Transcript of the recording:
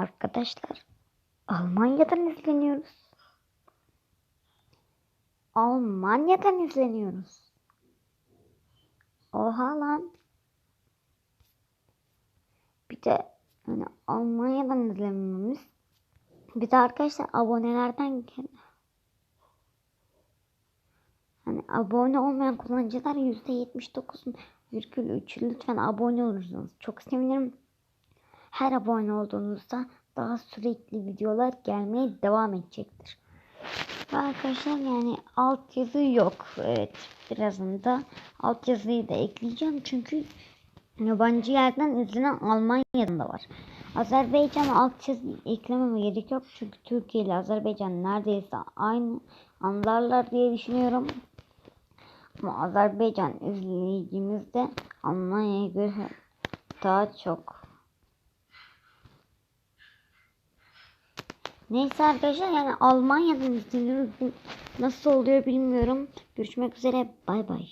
Arkadaşlar Almanya'dan izleniyoruz. Almanya'dan izleniyoruz. Oha lan. Bir de hani Almanya'dan izlememiz. Bir de arkadaşlar abonelerden Hani abone olmayan kullanıcılar %79,3 lütfen abone olursanız çok sevinirim. Her abone olduğunuzda daha sürekli videolar gelmeye devam edecektir. Arkadaşlar yani altyazı yok. Evet birazında altyazıyı da ekleyeceğim çünkü yabancı yerden izlenen Almanya'dan da var. Azerbaycan altyazı eklememe gerek yok çünkü Türkiye ile Azerbaycan neredeyse aynı anlarlar diye düşünüyorum. Ama Azerbaycan izleyicimiz de Almanya'ya göre daha çok. Neyse arkadaşlar yani Almanya'dan. Bu Nasıl oluyor bilmiyorum. Görüşmek üzere. Bay bay.